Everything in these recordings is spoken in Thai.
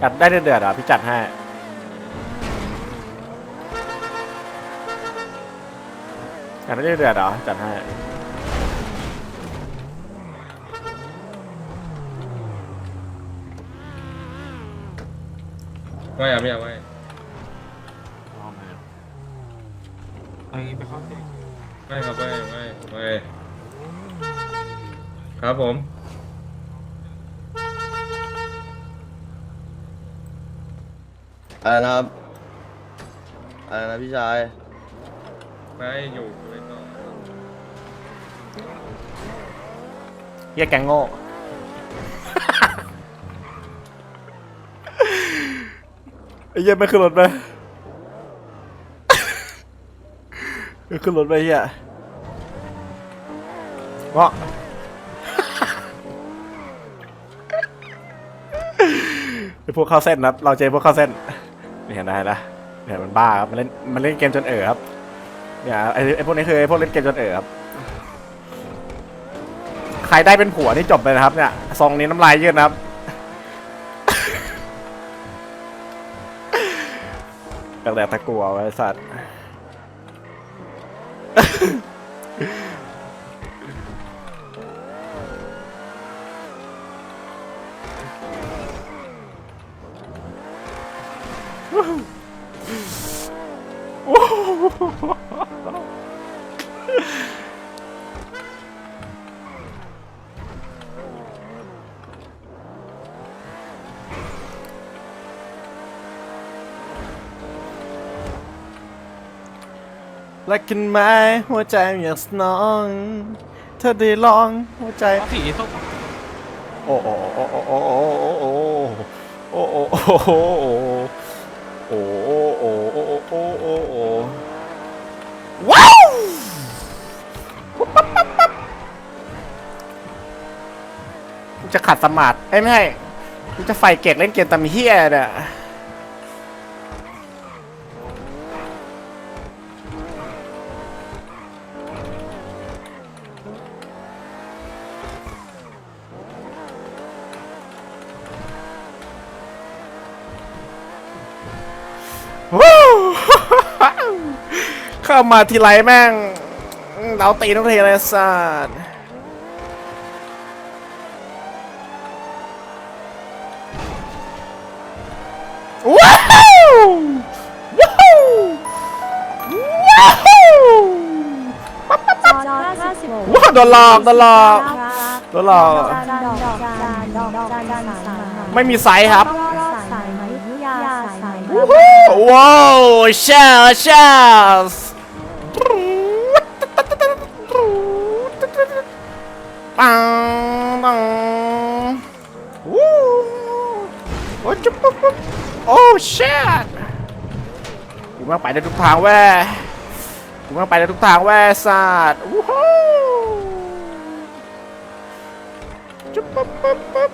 อยากได้เดือดๆเหรอพี่จัดให้อยากได้เดือดๆเหรอจัดให้ไม่อะไม่อะไม่เอางี้ไปเข้าเสียงไม่ครับไม่ไม่ไม่ครับผม อะไรนะครับอะไรนะพี่ชาย ไม่อยู่ไม่ต่อเฮียแกงโง่ ไอ้เหี้ยไม่ขึ้นรถไหมไม่ขึ้นรถไหมเฮียเงาะ ไอพวกเข้าเส้นนะครับ เราเจอพวกเข้าเส้น นี่เห็นได้นะเนี่ยมันบ้าครับมันเล่นมันเล่นเกมจนเอ๋อครับเนี่ยไอไอพวกนี้คือไอ้พวกเล่นเกมจนเอ๋อครับใครได้เป็นผัวนี่จบเลยนะครับเนี่ยซองนี้น้ำลายยืดนะครับ ตั้งแต่ตะกัวไว้สัตว์ รักกันไหมหัวใจอยากสนอง เธอได้ลองหัวใจ สีส้มโอ้โอ้โอ้โอ้โอ้โอ้โอ้โอ้โอ้โอ้โอ้โอ้โอ้โอ้โอ้โอ้โอ้โอ้โอ้ ว้าวกูจะขัดสมาธิไอ้ยไม่ใช่กูจะไฟเก็กเล่นเกมตามเฮียเนี่ย เข้ามาทีไรแม่ง เราตีน้องเทเลยสัตว์ว้าวว้าวว้าวจอจอห้าสิบว้าวโดนหลอกโดนหลอกโดนหลอก จานดอกจานดอกจานจานสายไหมไม่มีไซส์ครับสายไหมยาสายไหมว้าวเชลเชล ปังปังวู้โอ้จุ๊บปุ๊บปุ๊บโอ้เชดกูมาไปได้ทุกทางแว่กูมาไปได้ทุกทางแว่สัตว์วู้ฮู้จุ๊บปุ๊บปุ๊บปุ๊บ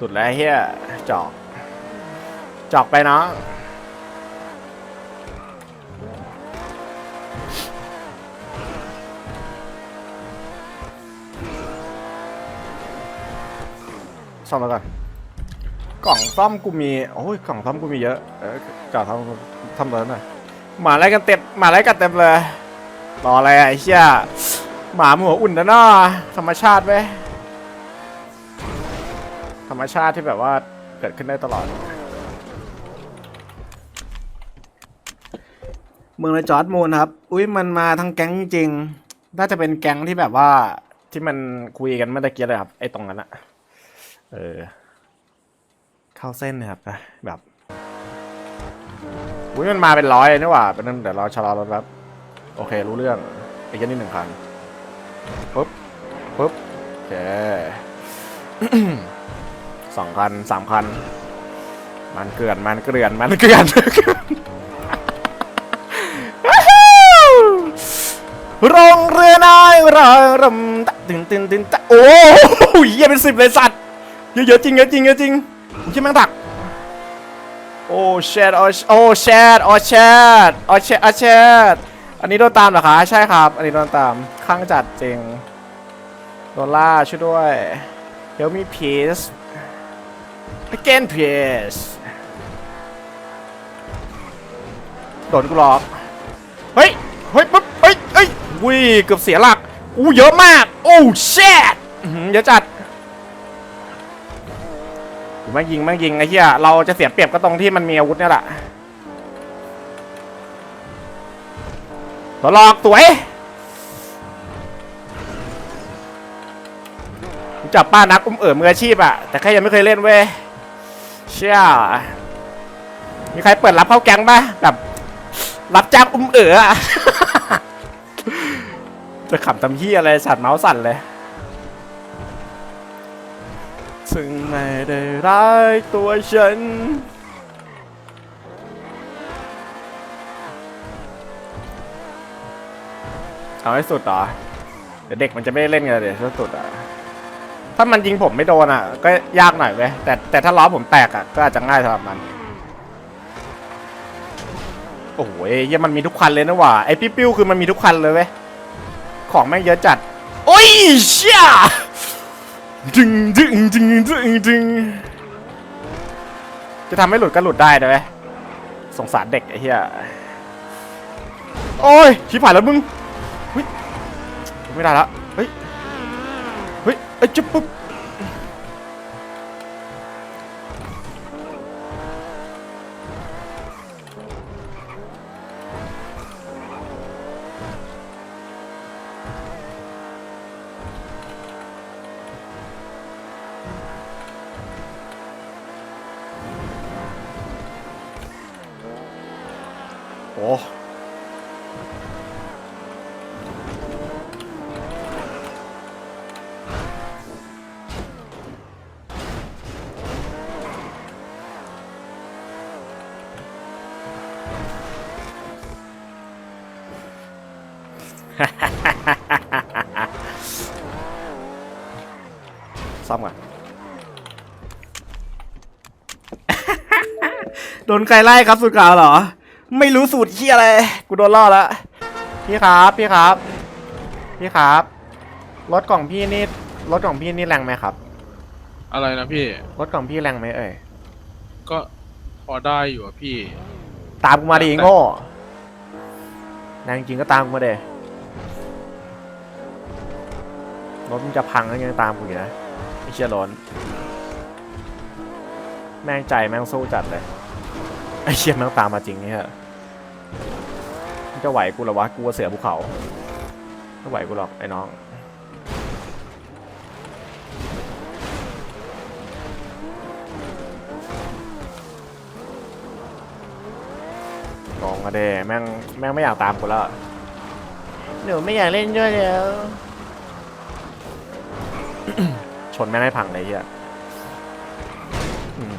สุดแล้วเฮียจอก จอกไปเนาะ ซ่อมแล้วก่อนกล่องซ่อมกูมีโอ้ยกล่องซ่อมกูมีเยอะเออจอดซ่อมซ่อมเลยหน่อยหมาอะไรกันเต็มหมาอะไรกันเต็มเลยรออะไรอะไอ้เชี่ยหมาหัวอุ่นนะเนาะธรรมชาติเว้ยธรรมชาติที่แบบว่าเกิดขึ้นได้ตลอดเมืองในจอร์ดมูนครับ อุ้ยมันมาทั้งแก๊งจริง น่าจะเป็นแก๊งที่แบบว่าที่มันคุยกันเมื่อตะกี้เลยครับ ไอ้ตรงนั้นอะ เออ เข้าเส้นนะครับนะแบบอุ้ยมันมาเป็นร้อยนี่หว่าเป็นนั่นเดี๋ยวรอชะลอรถแป๊บโอเค รู้เรื่องไอ้แค่นี้หนึ่งคันปุ๊บปุ๊บโอเคสองคันสามคัน มันเกลื่อนมันเกลื่อนมันเกลื่อนโรงเรือน้อยรอยรำตะตึงตึงตึงตะโอ้โหเยี่ยเป็นสิบเลยสัตว์ เยอะๆจริงเยอะจริงเยอะจริงผมคิดแม่งดักโอ้แชทโอ้โอ้แชทโอ้แชทโอ้แชทโอ้แชทโอ้อันนี้โดนตามเหรอคะใช่ครับ อันนี้โดนตามข้างจัดจริงโดนล่าช่วยด้วย Help me please again please โดนกูหลอกเฮ้ยเฮ้ยปุ๊บเฮ้ยเฮ้ยอุ้ยเกือบเสียหลักอู้เยอะมากโอ้เชดเยอะจัด แม่งยิงแม่งยิงไอ้เหี้ยเราจะเสียเปรียบก็ตรงที่มันมีอาวุธเนี่ยแหละตัวหลอกสวยจับป้านักอุ้มเอ๋อมืออาชีพอะแต่แค่ยังไม่เคยเล่นเว้ยเชี่ยมีใครเปิดรับเข้าแก๊งป่ะแบบรับจ้างอุ้มเอ๋ออะจะขำทำเฮียอะไรสัตว์เมาส์สั่นเลย ซึ่งไม่ได้ร้ายตัวฉัน เอาให้สุดเหรอ เดี๋ยวเด็กมันจะไม่ได้เล่นกันเดี๋ยวสุดอะ ถ้ามันยิงผมไม่โดนอะ ก็ยากหน่อยเว้ยแต่แต่ถ้าล้อผมแตกอะ ก็อาจจะง่ายสำหรับมัน โอ้โหเหี้ยังมันมีทุกคันเลยนะว่ะไอ้ปิ้วๆคือมันมีทุกคันเลยเว้ย ของแม่งเยอะจัด โอ้ยเชี่ย ดึงดึงดึงดึงดึงจะทำให้หลุดก็หลุดได้นะเว้ยสงสารเด็กไอ้เหี้ยโอ้ยชิบหายแล้วมึงเฮ้ยไม่ได้ละเฮ้ยเฮ้ยไอ้จุ๊บปุ๊บ ซ่อมก่อน โดนใครไล่ครับสุดกาวเหรอ ไม่รู้สูตรเฮียอะไร กูโดนล่อแล้วพี่ครับพี่ครับ พี่ครับรถกล่องพี่นี่รถกล่องพี่นี่แรงไหมครับอะไรนะพี่ รถกล่องพี่แรงไหมเอ่ยก็พอได้อยู่อะพี่ ตามกูมาดิโง่แรงจริงก็ตามกูมาเดรถมึงจะพังแล้วยังตามกูอยู่นะไอ้เชี่ยร้อนแม่งใจแม่งสู้จัดเลยไอ้เชี่ยแม่งตามมาจริงเนี่ยมึง จะไหวกูเหรอวะกูว่าเสือภูเขาไม่ไหวกูหรอกไอ้น้องกองมาเดแม่งแม่งไม่อยากตามกูแล้วอะหนูไม่อยากเล่นด้วยแล้ว ชนแม่งให้พังเลยเฮียอืม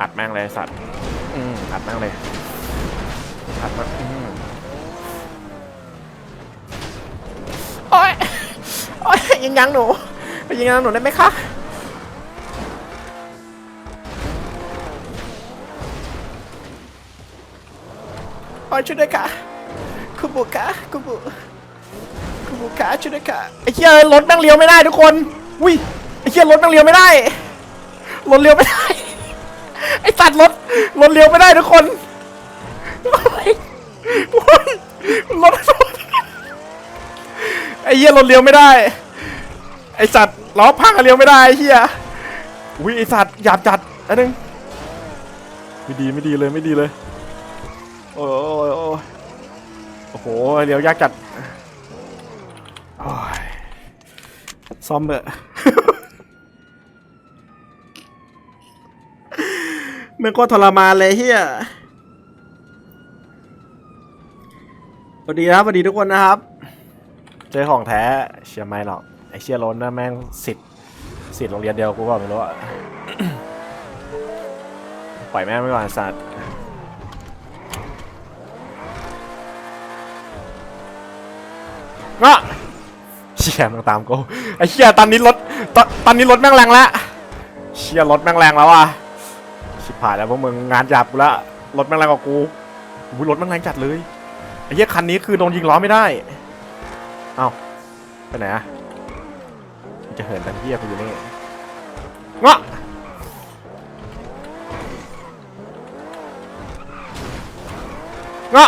อัดแม่งเลยสัตว์อืมอัดแม่งเลย อัดแม่งอืมโอ้ยโอ้ยยิงยังหนูไปยิงยังหนูได้ไหมคะโอ้ยช่วยด้วยค่ะคุบุค่ะคุบุคุบุขาช่วยด้วยค่ะไอ้เหี้ยรถแม่งเลี้ยวไม่ได้ทุกคนอุ้ยไอ้เหี้ยรถแม่งเลี้ยวไม่ได้รถเลี้ยวไม่ได้ไอ้สัตัดรถรถเลี้ยวไม่ได้ทุกคน รถไอ้เหี้ยรถเลี้ยวไม่ได้ ไอ้สัตว์ล้อพังอะเลี้ยวไม่ได้ไอ้เหี้ยอุ้ยไอ้สัตว์หยาบจัดอันนึงไม่ดีไม่ดีเลยไม่ดีเลยโอ้ยโอ้ยโอ้โหเลี้ยวยากจัดซ่อมเบอะมันก็ทรมานเลยเฮีย สวัสดีครับสวัสดีทุกคนนะครับ เจอของแท้เชียร์ไม่หรอกไอเชียร์ล้นนะแม่งสิทธิ์สิทธิ์โรงเรียนเดียวกูก็ไม่รู้อะปล่อยแม่งไปก่อนสัตว์อะเชี่ยแม่งตามกูไอเชี่ยตอนนี้รถตอนตอนนี้รถแม่งแรงแล้วเชียร์รถแม่งแรงแล้วอะชิบหายแล้วพวกมึงงานหยาบกูละรถแม่งแรงกว่ากูรถแม่งแรงจัดเลย ไอ้เหี้ยคันนี้คือโดนยิงล้อไม่ได้ เอ้าไปไหนอะจะเหินดันเหี้ยกูอยู่นี่งะงะ